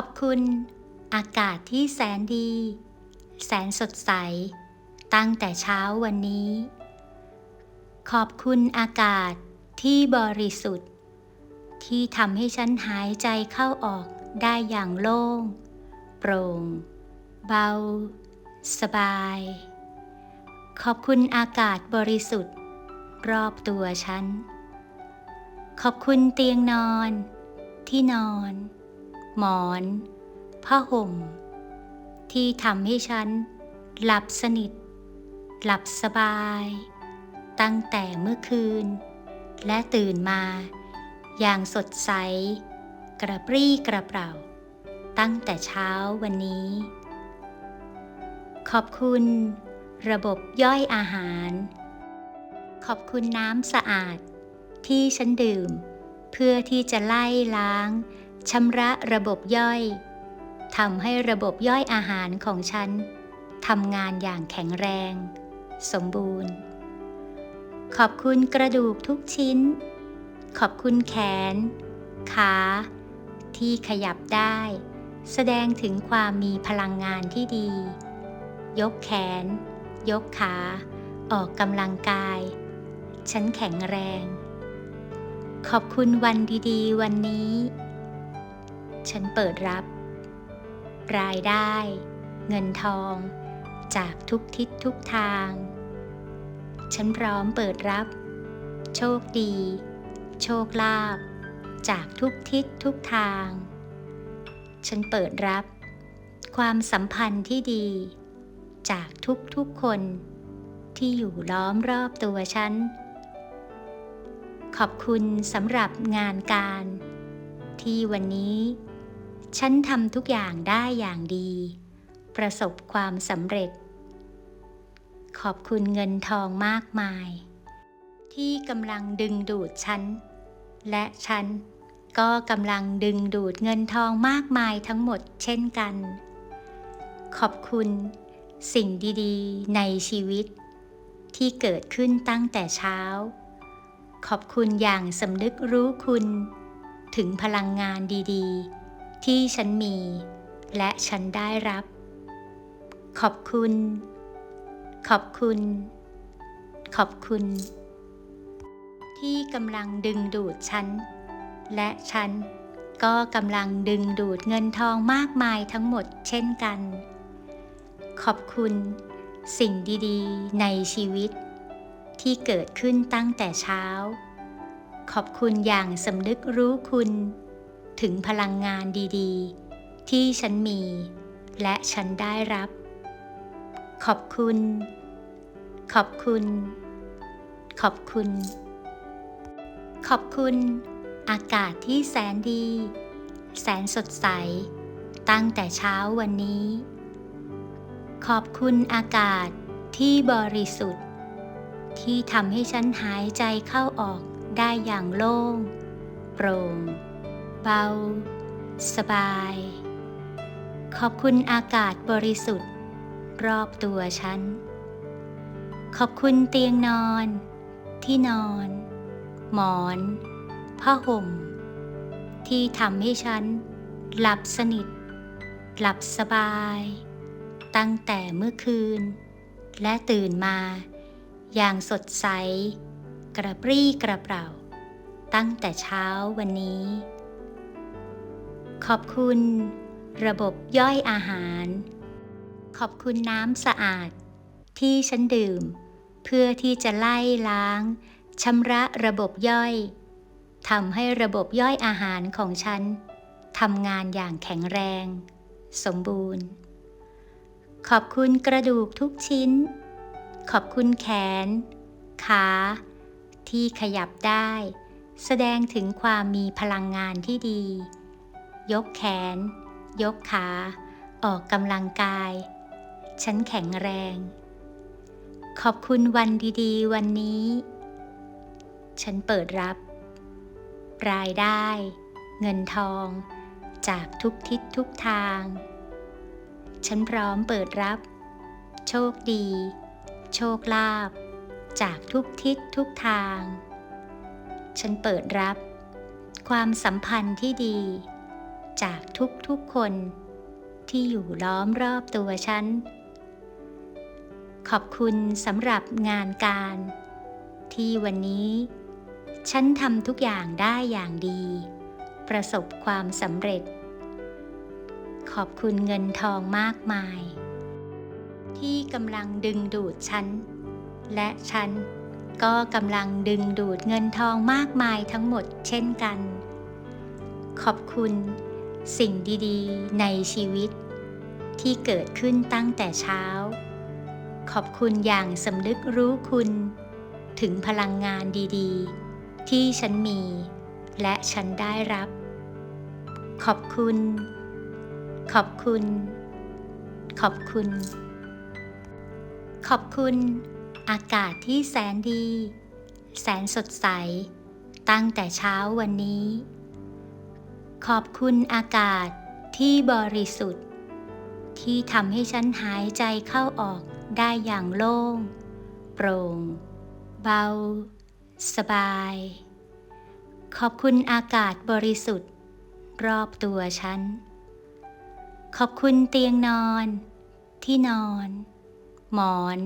ขอบคุณ อากาศที่แสนดี แสนสดใส ตั้งแต่เช้าวันนี้ ขอบคุณอากาศที่บริสุทธิ์ ที่ทำให้ฉันหายใจเข้าออกได้อย่างโล่ง โปร่ง เบา สบาย ขอบคุณอากาศบริสุทธิ์ รอบตัวฉัน ขอบคุณเตียงนอนที่นอน หมอนผ้าห่ม ที่ทำให้ฉัน หลับสนิท หลับสบาย ตั้งแต่เมื่อคืน และตื่นมา อย่างสดใส กระปรี้กระเปร่า ตั้งแต่เช้าวันนี้ ขอบคุณ ระบบย่อยอาหาร ขอบคุณน้ำสะอาด ที่ฉันดื่ม เพื่อที่จะไล่ล้าง ชำระระบบย่อยทำให้ระบบย่อยอาหารของฉันทำงานอย่างแข็งแรง สมบูรณ์ ขอบคุณกระดูกทุกชิ้น ขอบคุณแขน ขา ที่ขยับได้ แสดงถึงความมีพลังงานที่ดี ยกแขน ยกขา ออกกำลังกาย ฉันแข็งแรง ขอบคุณวันดีๆ วันนี้ ฉันเปิดรับ รายได้ เงินทอง จากทุกทิศทุกทาง ฉันพร้อมเปิดรับ โชคดี โชคลาภจากทุกทิศทุกทาง ฉันเปิดรับ ความสัมพันธ์ที่ดี จากทุกๆคนที่อยู่ล้อมรอบตัวฉัน ขอบคุณสำหรับงานการ ที่วันนี้ ฉันทำทุกอย่างได้อย่างดี ประสบความสำเร็จ ขอบคุณเงินทองมากมาย ที่กำลังดึงดูดฉัน และฉันก็กำลังดึงดูดเงินทองมากมายทั้งหมดเช่นกัน ขอบคุณสิ่งดีๆ ในชีวิต ที่เกิดขึ้นตั้งแต่เช้า ขอบคุณอย่างสำนึกรู้คุณ ถึงพลังงานดีๆ ที่ฉันมี และฉันได้รับ ขอบคุณ ขอบคุณ ขอบคุณ ที่กำลังดึงดูดฉัน และฉันก็กำลังดึงดูดเงินทองมากมายทั้งหมดเช่นกัน ขอบคุณ สิ่งดีๆ ในชีวิต ที่เกิดขึ้นตั้งแต่เช้า ขอบคุณอย่างสำนึกรู้คุณ ถึงพลังงานดีๆ ที่ฉันมี และฉันได้รับ ขอบคุณ ขอบคุณ ขอบคุณ ขอบคุณ อากาศที่แสนดี แสนสดใส ตั้งแต่เช้าวันนี้ ขอบคุณอากาศที่บริสุทธิ์ ที่ทำให้ฉันหายใจเข้าออกได้อย่างโล่ง โปร่ง เบา สบาย ขอบคุณอากาศบริสุทธิ์ รอบตัวฉัน ขอบคุณเตียงนอน ที่นอน หมอนผ้าห่ม ที่ทำให้ฉัน หลับสนิท หลับสบาย ตั้งแต่เมื่อคืน และตื่นมา อย่างสดใส กระปรี้กระเปร่า ตั้งแต่เช้าวันนี้ ขอบคุณ ระบบย่อยอาหาร ขอบคุณน้ำสะอาด ที่ฉันดื่ม เพื่อที่จะไล่ล้างชำระระบบย่อยทำให้ระบบย่อยอาหารของฉันทำงานอย่างแข็งแรง สมบูรณ์ ขอบคุณกระดูกทุกชิ้น ขอบคุณแขน ขา ที่ขยับได้ แสดงถึงความมีพลังงานที่ดี ยกแขน ยกขา ออกกำลังกาย ฉันแข็งแรง ขอบคุณวันดีๆ วันนี้ ฉันเปิดรับ รายได้ เงินทอง จากทุกทิศทุกทาง ฉันพร้อมเปิดรับ โชคดี โชคลาภจากทุกทิศทุกทาง ฉันเปิดรับ ความสัมพันธ์ที่ดี จากทุกๆคนที่อยู่ล้อมรอบตัวฉัน ขอบคุณสำหรับงานการ ที่วันนี้ ฉันทำทุกอย่างได้อย่างดี ประสบความสำเร็จ ขอบคุณเงินทองมากมาย ที่กำลังดึงดูดฉัน และฉันก็กำลังดึงดูดเงินทองมากมายทั้งหมดเช่นกัน ขอบคุณ สิ่งดีๆ ในชีวิต ที่เกิดขึ้นตั้งแต่เช้า ขอบคุณอย่างสำนึกรู้คุณ ถึงพลังงานดีๆ ที่ฉันมี และฉันได้รับ ขอบคุณ ขอบคุณ ขอบคุณ ขอบคุณ อากาศที่แสนดี แสนสดใส ตั้งแต่เช้าวันนี้ ขอบคุณอากาศที่บริสุทธิ์ ที่ทำให้ฉันหายใจเข้าออกได้อย่างโล่ง โปร่ง เบา สบาย ขอบคุณอากาศบริสุทธิ์ รอบตัวฉัน ขอบคุณเตียงนอน ที่นอน หมอน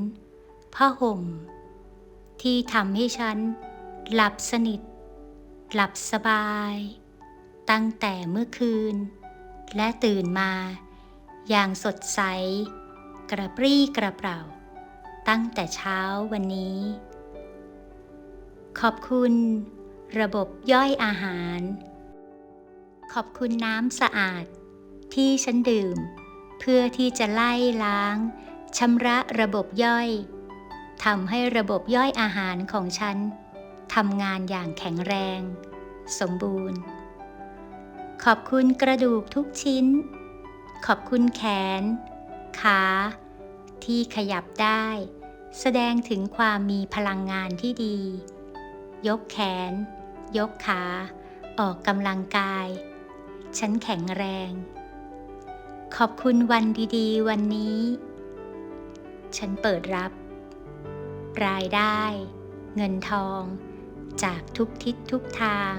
ผ้าห่ม ที่ทำให้ฉัน หลับสนิท หลับสบาย ตั้งแต่เมื่อคืน และตื่นมา อย่างสดใส กระปรี้กระเปร่า ตั้งแต่เช้าวันนี้ ขอบคุณ ระบบย่อยอาหาร ขอบคุณน้ำสะอาด ที่ฉันดื่ม เพื่อที่จะไล่ล้างชำระระบบย่อยทำให้ระบบย่อยอาหารของฉันทำงานอย่างแข็งแรง สมบูรณ์ ขอบคุณกระดูกทุกชิ้น ขอบคุณแขน ขา ที่ขยับได้ แสดงถึงความมีพลังงานที่ดี ยกแขน ยกขา ออกกำลังกาย ฉันแข็งแรง ขอบคุณวันดีๆ วันนี้ ฉันเปิดรับ รายได้ เงินทอง จากทุกทิศทุกทาง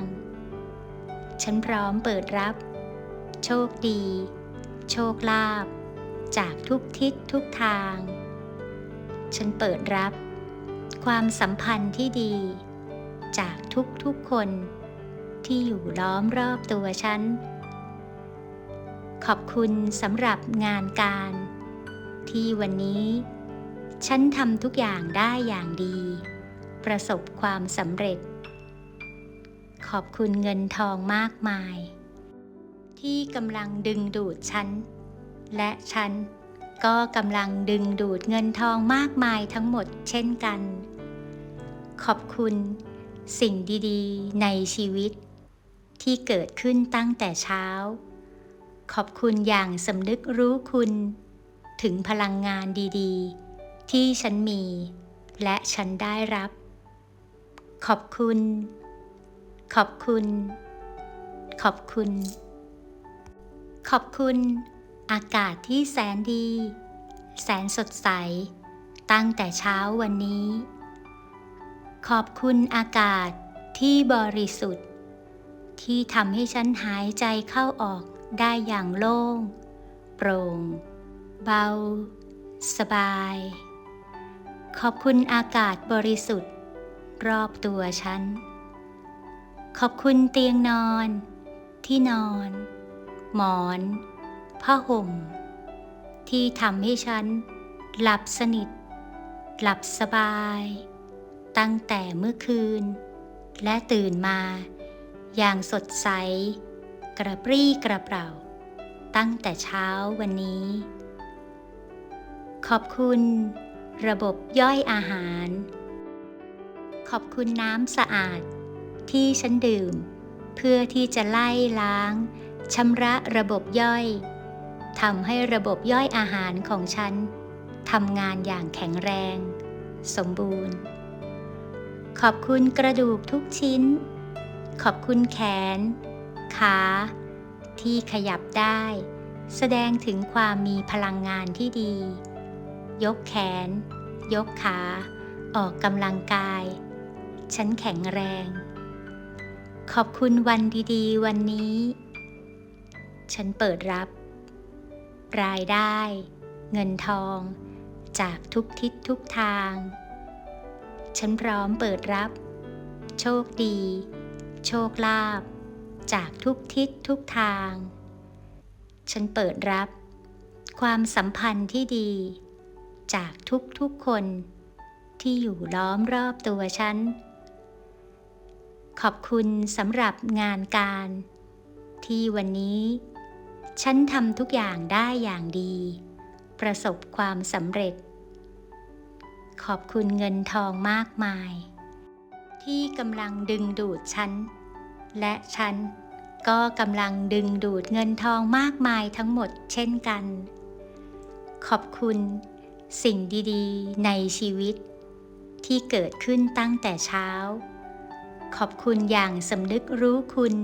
ฉันพร้อมเปิดรับ โชคดี โชคลาภจากทุกทิศทุกทาง ฉันเปิดรับ ความสัมพันธ์ที่ดี จากทุกๆคนที่อยู่ล้อมรอบตัวฉัน ขอบคุณสำหรับงานการ ที่วันนี้ ฉันทำทุกอย่างได้อย่างดี ประสบความสำเร็จ ขอบคุณเงินทองมากมาย ที่กำลังดึงดูดฉัน และฉันก็กำลังดึงดูดเงินทองมากมายทั้งหมดเช่นกัน ขอบคุณสิ่งดีๆ ในชีวิต ที่เกิดขึ้นตั้งแต่เช้า ขอบคุณอย่างสำนึกรู้คุณ ถึงพลังงานดีๆ ที่ฉันมี และฉันได้รับ ขอบคุณ ขอบคุณ ขอบคุณ ขอบคุณ อากาศที่แสนดี แสนสดใส ตั้งแต่เช้าวันนี้ ขอบคุณอากาศที่บริสุทธิ์ ที่ทำให้ฉันหายใจเข้าออกได้อย่างโล่ง โปร่ง เบา สบาย ขอบคุณอากาศบริสุทธิ์ รอบตัวฉัน ขอบคุณเตียงนอน ที่นอน หมอน ผ้าห่ม ที่ทำให้ฉัน หลับสนิท หลับสบาย ตั้งแต่เมื่อคืน และตื่นมา อย่างสดใส กระปรี้กระเปร่า ตั้งแต่เช้าวันนี้ ขอบคุณ ระบบย่อยอาหาร ขอบคุณน้ำสะอาด ที่ฉันดื่ม เพื่อที่จะไล่ล้างชำระระบบย่อยทำให้ระบบย่อยอาหารของฉันทำงานอย่างแข็งแรง สมบูรณ์ ขอบคุณกระดูกทุกชิ้น ขอบคุณแขน ขา ที่ขยับได้ แสดงถึงความมีพลังงานที่ดี ยกแขน ยกขา ออกกำลังกาย ฉันแข็งแรง ขอบคุณวันดีๆ วันนี้ ฉันเปิดรับ รายได้ เงินทอง จากทุกทิศทุกทาง ฉันพร้อมเปิดรับ โชคดี โชคลาภจากทุกทิศทุกทาง ฉันเปิดรับ ความสัมพันธ์ที่ดี จากทุกๆคนที่อยู่ล้อมรอบตัวฉัน ขอบคุณสำหรับงานการ ที่วันนี้ ฉันทำทุกอย่างได้อย่างดี ประสบความสำเร็จ ขอบคุณเงินทองมากมาย ที่กำลังดึงดูดฉัน และฉันก็กำลังดึงดูดเงินทองมากมายทั้งหมดเช่นกัน ขอบคุณสิ่งดีๆ ในชีวิต ที่เกิดขึ้นตั้งแต่เช้า ขอบคุณอย่างสำนึกรู้คุณ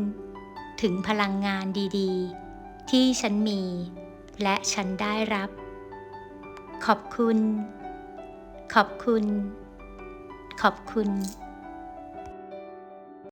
ถึงพลังงานดีๆ ที่ฉันมี และฉันได้รับ ขอบคุณ ขอบคุณ ขอบคุณ